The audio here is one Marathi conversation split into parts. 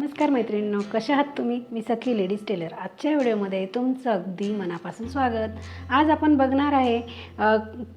नमस्कार मैत्रिणींनो कशा आहात तुम्ही? मी सखी लेडीज टेलर. आजच्या व्हिडिओमध्ये तुमचं अगदी मनापासून स्वागत. आज आपण बघणार आहे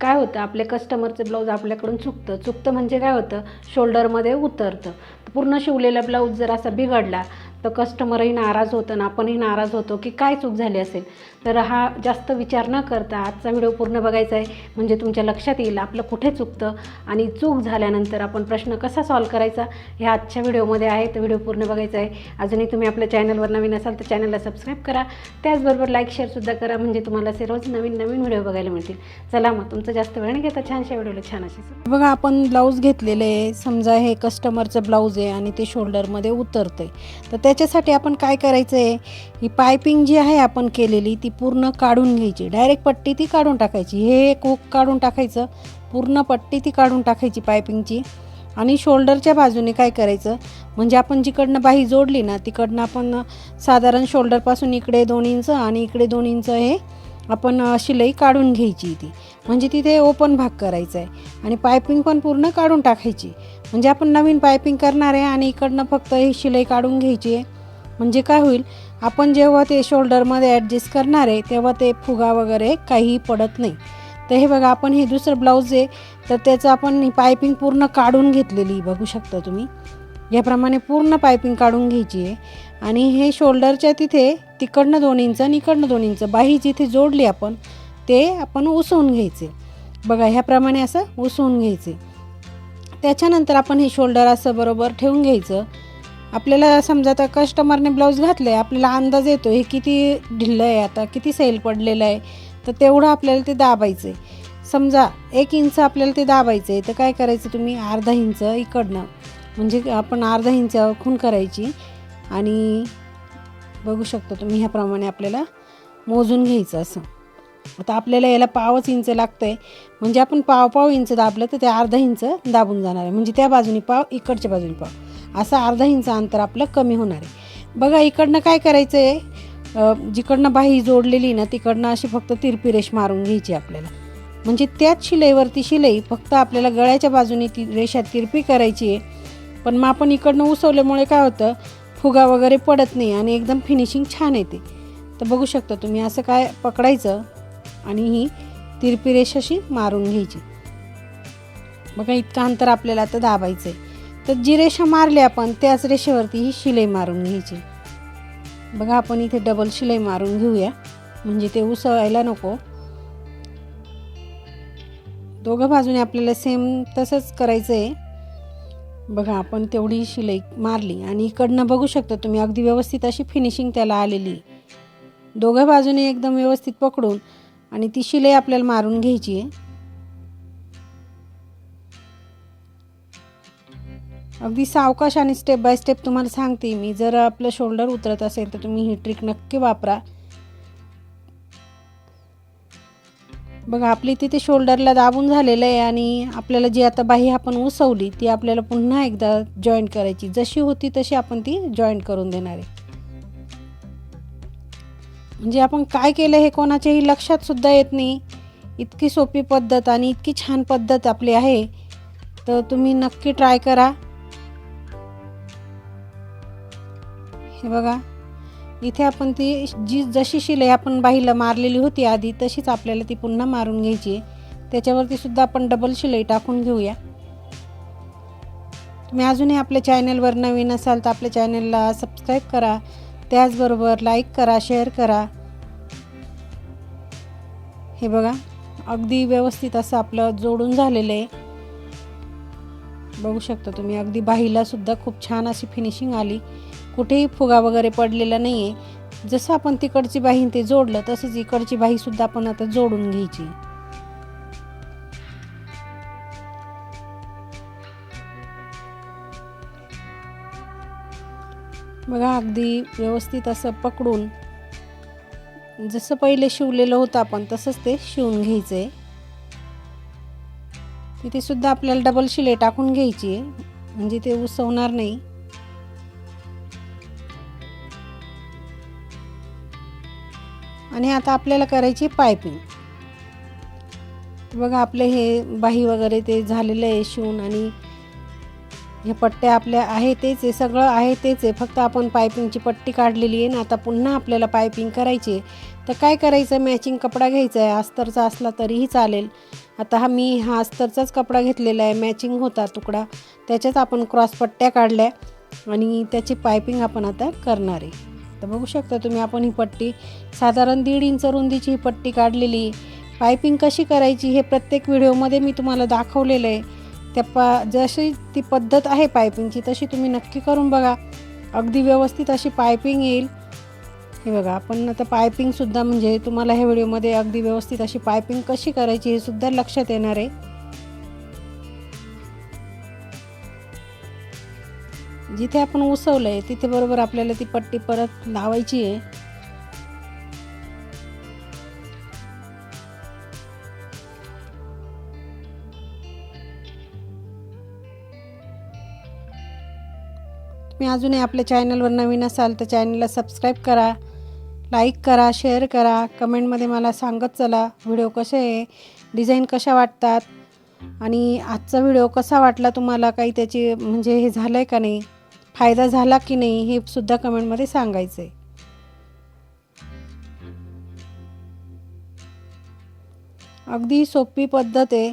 काय होतं? आपले कस्टमरचं ब्लाऊज आपल्याकडून चुकतं. चुकतं म्हणजे काय होतं? शोल्डरमध्ये उतरतं. पूर्ण शिवलेला ब्लाऊज जर असा बिघडला तर कस्टमरही नाराज होतं ना आपणही नाराज होतो की काय चूक झाली असेल. तर हा जास्त विचार न करता आजचा व्हिडिओ पूर्ण बघायचा आहे. म्हणजे तुमच्या लक्षात येईल आपलं कुठे चुकतं आणि चूक झाल्यानंतर आपण प्रश्न कसा सॉल्व करायचा हे आजच्या व्हिडिओमध्ये आहे. तर व्हिडिओ पूर्ण बघायचा आहे. अजूनही तुम्ही आपल्या चॅनलवर नवीन असाल तर चॅनलला सबस्क्राईब करा. त्याचबरोबर लाईक शेअरसुद्धा करा. म्हणजे तुम्हाला असे रोज नवीन नवीन व्हिडिओ बघायला मिळतील. चला मग तुमचं जास्त वेळ नाही घेता छानशा व्हिडिओला छान असे बघा आपण ब्लाऊज घेतलेले आहे. समजा हे कस्टमरचं ब्लाऊज आहे आणि ते शोल्डरमध्ये उतरतं आहे तर त्याच्यासाठी आपण काय करायचं आहे ही पायपिंग जी आहे आपण केलेली ती पूर्ण काढून घ्यायची. डायरेक्ट पट्टी ती काढून टाकायची. हे एक हुक काढून टाकायचं. पूर्ण पट्टी ती काढून टाकायची पायपिंगची. आणि शोल्डरच्या बाजूने काय करायचं? म्हणजे आपण जिकडनं बाही जोडली ना तिकडनं आपण साधारण शोल्डरपासून इकडे दोन इंच आणि इकडे दोन इंच हे आपण शिलाई काढून घ्यायची ती. म्हणजे तिथे ओपन भाग करायचा आहे आणि पायपिंग पण पूर्ण काढून टाकायची. म्हणजे आपण नवीन पायपिंग करणार आहे आणि इकडनं फक्त ही शिलाई काढून घ्यायची आहे. म्हणजे काय होईल? आपण जेव्हा ते शोल्डरमध्ये ॲडजस्ट करणार आहे तेव्हा ते फुगा वगैरे काहीही पडत नाही. तर हे बघा आपण हे दुसरं ब्लाऊज आहे तर त्याचं आपण पायपिंग पूर्ण काढून घेतलेली बघू शकता तुम्ही. याप्रमाणे पूर्ण पायपिंग काढून घ्यायची आहे. आणि हे शोल्डरच्या तिथे तिकडनं दोन इंच आणि इकडनं दोन इंच बाही जिथे जोडली आपण ते आपण उसवून घ्यायचे. बघा ह्याप्रमाणे असं उसवून घ्यायचे. त्याच्यानंतर आपण हे शोल्डर असं बरोबर ठेवून घ्यायचं. आपल्याला समजा आता कस्टमरने ब्लाऊज घातलं आहे आपल्याला अंदाज येतो हे किती ढिल्लं आहे आता किती सैल पडलेलं आहे तर तेवढं आपल्याला ते दाबायचं आहे समजा एक इंच आपल्याला ते दाबायचं आहे तर काय करायचं तुम्ही? अर्धा इंच इकडनं म्हणजे आपण अर्धा इंच खून करायची आणि बघू शकता तुम्ही ह्याप्रमाणे आपल्याला मोजून घ्यायचं असं. आता आपल्याला याला पावच इंच लागतं आहे म्हणजे आपण पाव पाव इंच दाबलं तर ते अर्धा इंच दाबून जाणार आहे. म्हणजे त्या बाजूनी पाव इकडच्या बाजूनी पाव. असं अर्धा इंच अंतर आपलं कमी होणार आहे. बघा इकडनं काय करायचं आहे जिकडनं बाही जोडलेली ना तिकडनं अशी फक्त तिरपी रेष मारून घ्यायची आपल्याला. म्हणजे त्याच शिलाईवरती शिलाई फक्त आपल्याला गळ्याच्या बाजूने ती रेषा तिरपी करायची आहे. पण मग आपण इकडनं उसवल्यामुळे काय होतं? फुगा वगैरे पडत नाही आणि एकदम फिनिशिंग छान येते. तर बघू शकता तुम्ही असं काय पकडायचं आणि ही तिरपी रेषाशी मारून घ्यायची. बघा इतकं अंतर आपल्याला आता दाबायचं आहे तर जी रेषा मारली आपण त्याच रेषेवरती ही शिलाई मारून घ्यायची. बघा आपण इथे डबल शिलाई मारून घेऊया. म्हणजे ते उसवायला नको. दोघं बाजूने आपल्याला सेम तसंच करायचं आहे बघा आपण तेवढी शिलाई मारली. आणि इकडनं बघू शकता तुम्ही अगदी व्यवस्थित अशी फिनिशिंग त्याला आलेली. आहे. दोघं बाजूने एकदम व्यवस्थित पकडून आणि ती शिलाई आपल्याला मारून घ्यायची आहे. अगदी सावकाश आणि स्टेप बाय स्टेप तुम्हाला सांगते मी जर आपलं शोल्डर उतरत असेल तर तुम्ही ही ट्रिक नक्की वापरा. बघा आपली तिथे शोल्डरला दाबून झालेलं आहे आणि आपल्याला जी आता बाही आपण उसवली ती आपल्याला पुन्हा एकदा जॉईंट करायची. जशी होती तशी आपण ती जॉईंट करून देणार आहे. म्हणजे आपण काय केलं हे कोणाच्याही लक्षात सुद्धा येत नाही. इतकी सोपी पद्धत आणि इतकी छान पद्धत आपली आहे. तर तुम्ही नक्की ट्राय करा. हे बघा. इथे आपण ती जी जशी शिलाई आपण बाहीला मारलेली होती आधी तशीच आपल्याला ती पुन्हा मारून घ्यायची आहे. त्याच्यावरती सुद्धा आपण डबल शिलाई टाकून घेऊया. तुम्ही अजूनही आपल्या चॅनलवर नवीन असाल तर आपल्या चॅनलला सबस्क्राईब करा. त्याचबरोबर लाईक करा शेअर करा. हे बघा अगदी व्यवस्थित असं आपलं जोडून झालेलं आहे. बघू शकता तुम्ही अगदी बाहीला सुद्धा खूप छान अशी फिनिशिंग आली. कुठेही फुगा वगैरे पडलेला नाही आहे जसं आपण तिकडची बाही ते जोडलं तसंच इकडची बाहीसुद्धा आपण आता जोडून घ्यायची. बघा अगदी व्यवस्थित असं पकडून जसं पहिले शिवलेलं होतं आपण तसंच ते शिवून घ्यायचं आहे तिथे सुद्धा आपल्याला डबल शिले टाकून घ्यायची आहे म्हणजे ते उसवणार नाही. आणि आता आपल्याला करायची पायपिंग. बघा आपले हे बाही वगैरे ते झालेलं आहे शिवून आणि हे पट्ट्या आपल्या आहे तेच आहे सगळं आहे तेच आहे. फक्त आपण पायपिंगची पट्टी काढलेली आहे ना आता पुन्हा आपल्याला पायपिंग करायची आहे. तर काय करायचं? मॅचिंग कपडा घ्यायचा आहे. अस्तरचा असला तरीही चालेल. आता हा मी हा अस्तरचाच कपडा घेतलेला आहे. मॅचिंग होता तुकडा. त्याच्यात आपण क्रॉस पट्ट्या काढल्या आणि त्याची पायपिंग आपण आता करणार आहे. तर बघू शकता तुम्ही आपण ही पट्टी साधारण दीड इंच रुंदीची ही पट्टी काढलेली. पायपिंग कशी करायची हे प्रत्येक व्हिडिओमध्ये मी तुम्हाला दाखवलेलं आहे. त्या पा जशी ती पद्धत आहे पायपिंगची तशी तुम्ही नक्की करून बघा. अगदी व्यवस्थित अशी पायपिंग येईल. हे बघा आपण आता पायपिंगसुद्धा म्हणजे तुम्हाला ह्या व्हिडिओमध्ये अगदी व्यवस्थित अशी पायपिंग कशी करायची हे सुद्धा लक्षात येणार आहे. जिथे आपण उसवलं आहे तिथे बरोबर आपल्याला ती पट्टी परत लावायची आहे. तुम्ही अजूनही आपल्या चॅनलवर नवीन असाल तर चॅनलला सबस्क्राईब करा लाईक करा शेअर करा. कमेंटमध्ये मला सांगत चला व्हिडिओ कसे आहे डिझाईन कशा वाटतात आणि आजचा व्हिडिओ कसा वाटला तुम्हाला? काही त्याची म्हणजे हे झालं आहे का नाही? फायदा झाला की नाही हे सुद्धा कमेंटमध्ये सांगायचं आहे अगदी सोपी पद्धत आहे.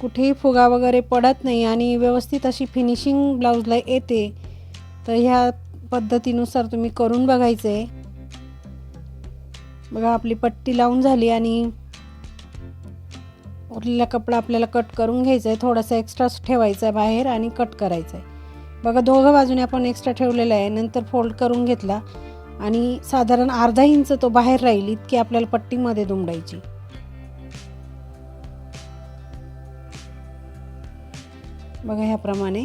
कुठेही फुगा वगैरे पडत नाही आणि व्यवस्थित अशी फिनिशिंग ब्लाऊजला येते. तर ह्या पद्धतीनुसार तुम्ही करून बघायचं आहे बघा आपली पट्टी लावून झाली आणि उरलेला कपडा आपल्याला कट करून घ्यायचा आहे थोडासा एक्स्ट्रा ठेवायचा आहे बाहेर आणि कट करायचा आहे बघा दोघं बाजूने आपण एक्स्ट्रा ठेवलेला आहे. नंतर फोल्ड करून घेतला आणि साधारण अर्धा इंच तो बाहेर राहील इतकी आपल्याला पट्टीमध्ये दुमडायची. बघा ह्याप्रमाणे.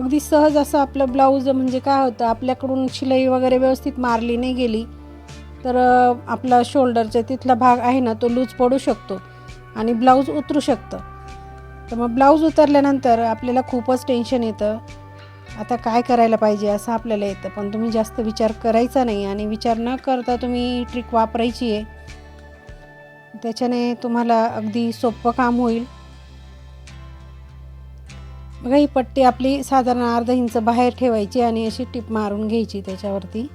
अगदी सहज असं आपलं ब्लाऊज म्हणजे काय होतं आपल्याकडून शिलाई वगैरे व्यवस्थित मारली नाही गेली तर आपला शोल्डरचा तिथला भाग आहे ना तो लूज पडू शकतो आणि ब्लाऊज उतरू शकतं. तर मग ब्लाऊज उतरल्यानंतर आपल्याला खूपच टेन्शन येतं. आता काय करायला पाहिजे असं आपल्याला येतं पण तुम्ही जास्त विचार करायचा नाही आणि विचार न करता तुम्ही ट्रिक वापरायची आहे. त्याच्याने तुम्हाला अगदी सोपं काम होईल. बघा ही पट्टी आपली साधारण अर्धा इंच बाहेर ठेवायची आणि अशी टिप मारून घ्यायची त्याच्यावरती.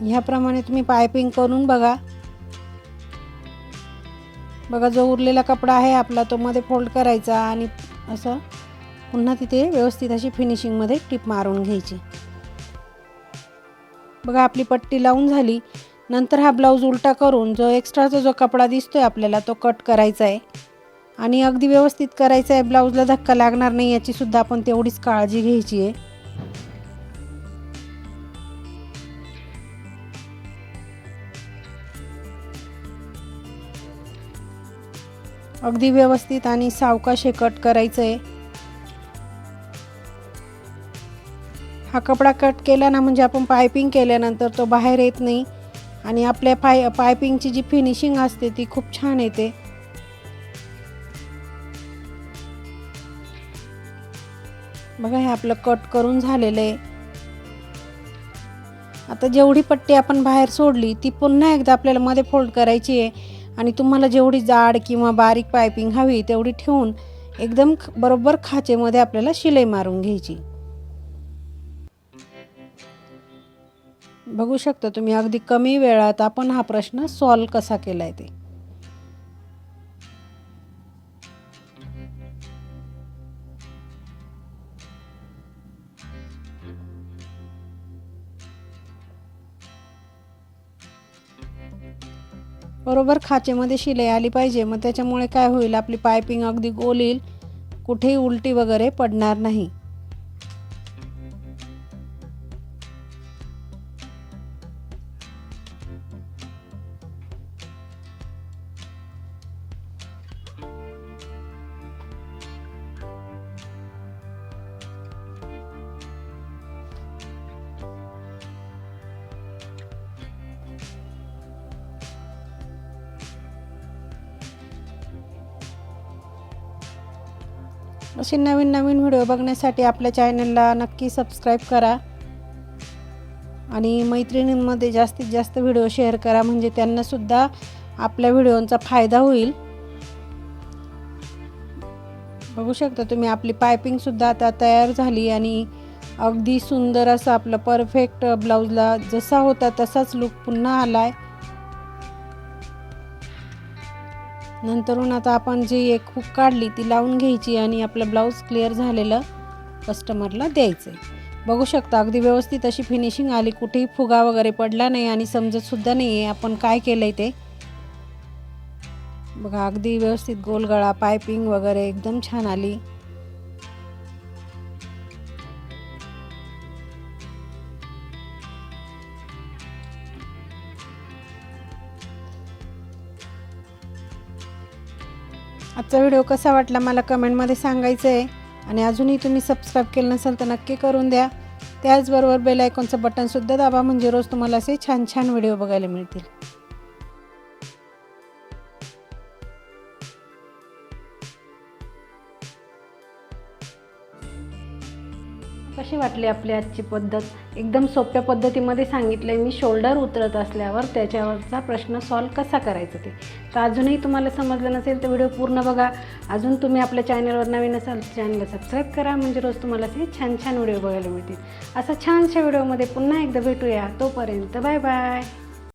ह्याप्रमाणे तुम्ही पायपिंग करून बघा. बघा जो उरलेला कपडा आहे आपला तो मध्ये फोल्ड करायचा आणि असं पुन्हा तिथे व्यवस्थित अशी फिनिशिंगमध्ये टिप मारून घ्यायची. बघा आपली पट्टी लावून झाली. नंतर हा ब्लाऊज उलटा करून जो एक्स्ट्राचा जो कपडा दिसतो आहे आपल्याला तो कट करायचा आहे आणि अगदी व्यवस्थित करायचा आहे ब्लाऊजला धक्का लागणार नाही याचीसुद्धा आपण तेवढीच काळजी घ्यायची आहे अगदी व्यवस्थित आणि सावकाश हे कट करायचं आहे हा कपडा कट केला ना म्हणजे आपण पायपिंग केल्यानंतर तो बाहेर येत नाही. आणि आपल्या पाय पायपिंगची जी फिनिशिंग असते ती खूप छान येते. बघा हे आपलं कट करून झालेलं आहे. आता जेवढी पट्टी आपण बाहेर सोडली ती पुन्हा एकदा आपल्याला मध्ये फोल्ड करायची आहे. आणि तुम्हाला जेवढी जाड किंवा बारीक पायपिंग हवी तेवढी ठेवून एकदम ख- बरोबर खाचेमध्ये आपल्याला शिलाई मारून घ्यायची. बघू शकता तुम्ही अगदी कमी वेळात आपण हा प्रश्न सॉल्व कसा केलाय ते. बरोबर खाचेमध्ये शिलाई आली पाहिजे मग त्याच्यामुळे काय होईल आपली पायपिंग अगदी गोल येईल कुठेही उलटी वगैरे पडणार नाही. असे नवीन नवीन व्हिडिओ बघण्यासाठी आपल्या चॅनलला नक्की सबस्क्राईब करा. आणि मैत्रिणींमध्ये जास्तीत जास्त व्हिडिओ शेअर करा म्हणजे त्यांनासुद्धा आपल्या व्हिडिओंचा फायदा होईल. बघू शकता तुम्ही आपली पायपिंगसुद्धा आता तयार झाली आणि अगदी सुंदर असं आपलं परफेक्ट ब्लाऊजला जसा होता तसाच लुक पुन्हा आला आहे नंतरून आता आपण जी एक हुक काढली ती लावून घ्यायची आणि आपलं ब्लाऊज क्लिअर झालेलं कस्टमरला द्यायचं बघू शकता अगदी व्यवस्थित अशी फिनिशिंग आली. कुठेही फुगा वगैरे पडला नाही आणि समजतसुद्धा नाही आहे आपण काय केलं आहे ते. बघा अगदी व्यवस्थित गोलगळा पायपिंग वगैरे एकदम छान आली. आजचा व्हिडिओ कसा वाटला मला कमेंटमध्ये सांगायचं आहे. आणि अजूनही तुम्ही सबस्क्राईब केलं नसेल तर नक्की करून द्या. त्याचबरोबर बेल आयकॉनचं बटनसुद्धा दाबा म्हणजे रोज तुम्हाला असे छान छान व्हिडिओ बघायला मिळतील. कशी वाटली आपली आजची पद्धत? एकदम सोप्या पद्धतीमध्ये सांगितलं आहे मी. शोल्डर उतरत असल्यावर त्याच्यावरचा प्रश्न सॉल्व कसा करायचा ते? तर अजूनही तुम्हाला समजलं नसेल तर व्हिडिओ पूर्ण बघा. अजून तुम्ही आपल्या चॅनलवर नवीन असाल चॅनलला सबस्क्राईब करा. म्हणजे रोज तुम्हाला ते छान छान व्हिडिओ बघायला मिळतील. असा छानशा व्हिडिओमध्ये पुन्हा एकदा भेटूया. तोपर्यंत बाय बाय